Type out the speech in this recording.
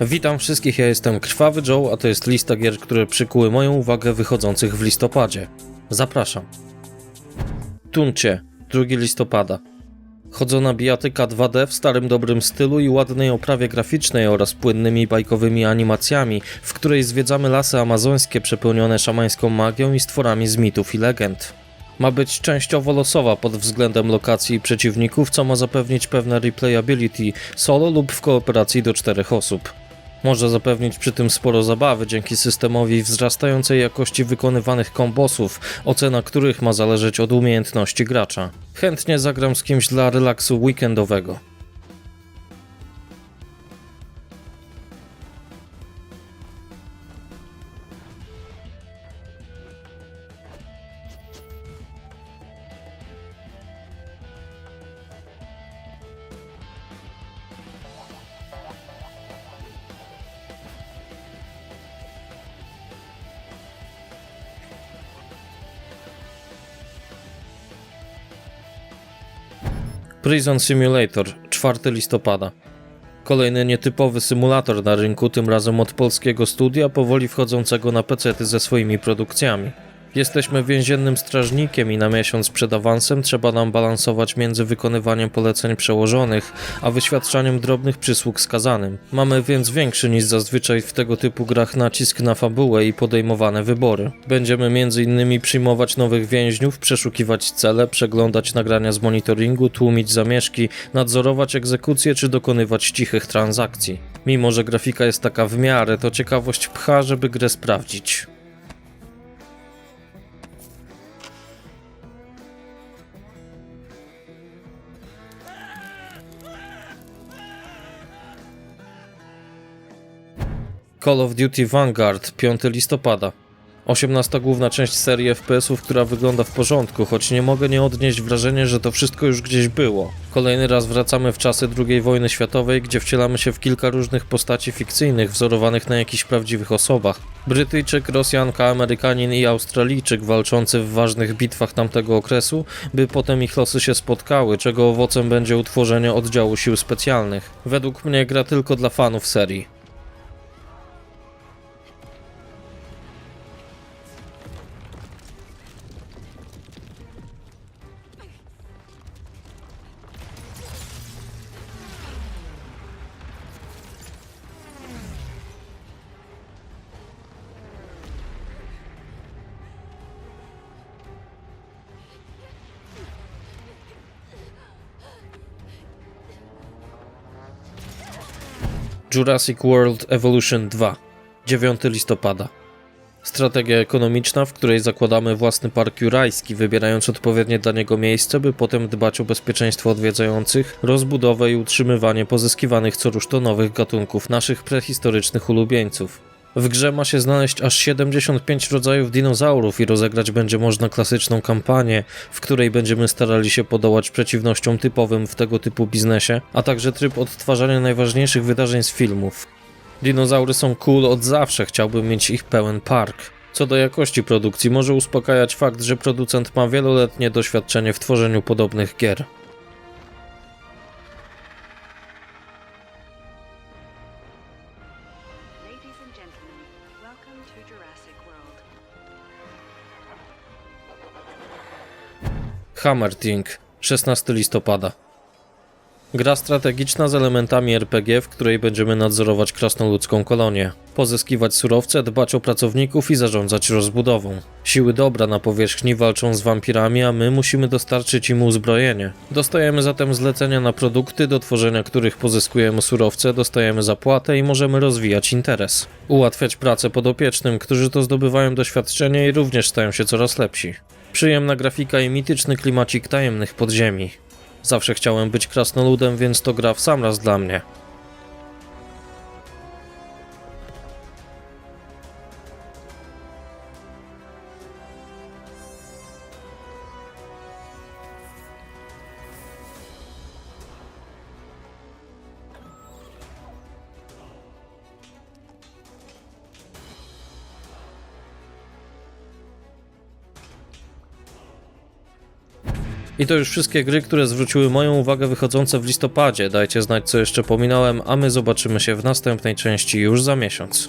Witam wszystkich, ja jestem Krwawy Joe, a to jest lista gier, które przykuły moją uwagę wychodzących w listopadzie. Zapraszam. Tuncie, 2 listopada. Chodzona bijatyka 2D w starym dobrym stylu i ładnej oprawie graficznej oraz płynnymi bajkowymi animacjami, w której zwiedzamy lasy amazońskie przepełnione szamańską magią i stworami z mitów i legend. Ma być częściowo losowa pod względem lokacji i przeciwników, co ma zapewnić pewne replayability solo lub w kooperacji do czterech osób. Może zapewnić przy tym sporo zabawy dzięki systemowi wzrastającej jakości wykonywanych kombosów, ocena których ma zależeć od umiejętności gracza. Chętnie zagram z kimś dla relaksu weekendowego. Prison Simulator, 4 listopada. Kolejny nietypowy symulator na rynku, tym razem od polskiego studia, powoli wchodzącego na pecety ze swoimi produkcjami. Jesteśmy więziennym strażnikiem i na miesiąc przed awansem trzeba nam balansować między wykonywaniem poleceń przełożonych, a wyświadczaniem drobnych przysług skazanym. Mamy więc większy niż zazwyczaj w tego typu grach nacisk na fabułę i podejmowane wybory. Będziemy m.in. przyjmować nowych więźniów, przeszukiwać cele, przeglądać nagrania z monitoringu, tłumić zamieszki, nadzorować egzekucje czy dokonywać cichych transakcji. Mimo, że grafika jest taka w miarę, to ciekawość pcha, żeby grę sprawdzić. Call of Duty Vanguard 5 listopada. 18 główna część serii FPS-ów, która wygląda w porządku, choć nie mogę nie odnieść wrażenia, że to wszystko już gdzieś było. Kolejny raz wracamy w czasy II wojny światowej, gdzie wcielamy się w kilka różnych postaci fikcyjnych, wzorowanych na jakichś prawdziwych osobach. Brytyjczyk, Rosjanka, Amerykanin i Australijczyk walczący w ważnych bitwach tamtego okresu, by potem ich losy się spotkały, czego owocem będzie utworzenie oddziału sił specjalnych. Według mnie gra tylko dla fanów serii. Jurassic World Evolution 2 9 listopada Strategia ekonomiczna, w której zakładamy własny park jurajski, wybierając odpowiednie dla niego miejsce, by potem dbać o bezpieczeństwo odwiedzających, rozbudowę i utrzymywanie pozyskiwanych co rusz to nowych gatunków naszych prehistorycznych ulubieńców. W grze ma się znaleźć aż 75 rodzajów dinozaurów i rozegrać będzie można klasyczną kampanię, w której będziemy starali się podołać przeciwnościom typowym w tego typu biznesie, a także tryb odtwarzania najważniejszych wydarzeń z filmów. Dinozaury są cool od zawsze, chciałbym mieć ich pełen park. Co do jakości produkcji, może uspokajać fakt, że producent ma wieloletnie doświadczenie w tworzeniu podobnych gier. Gentlemen, welcome to Jurassic World. Hammer Thing, 16 listopada. Gra strategiczna z elementami RPG, w której będziemy nadzorować krasnoludzką kolonię, pozyskiwać surowce, dbać o pracowników i zarządzać rozbudową. Siły dobra na powierzchni walczą z wampirami, a my musimy dostarczyć im uzbrojenie. Dostajemy zatem zlecenia na produkty, do tworzenia których pozyskujemy surowce, dostajemy zapłatę i możemy rozwijać interes. Ułatwiać pracę podopiecznym, którzy to zdobywają doświadczenie i również stają się coraz lepsi. Przyjemna grafika i mityczny klimacik tajemnych podziemi. Zawsze chciałem być krasnoludem, więc to gra w sam raz dla mnie. I to już wszystkie gry, które zwróciły moją uwagę wychodzące w listopadzie. Dajcie znać, co jeszcze pominąłem, a my zobaczymy się w następnej części już za miesiąc.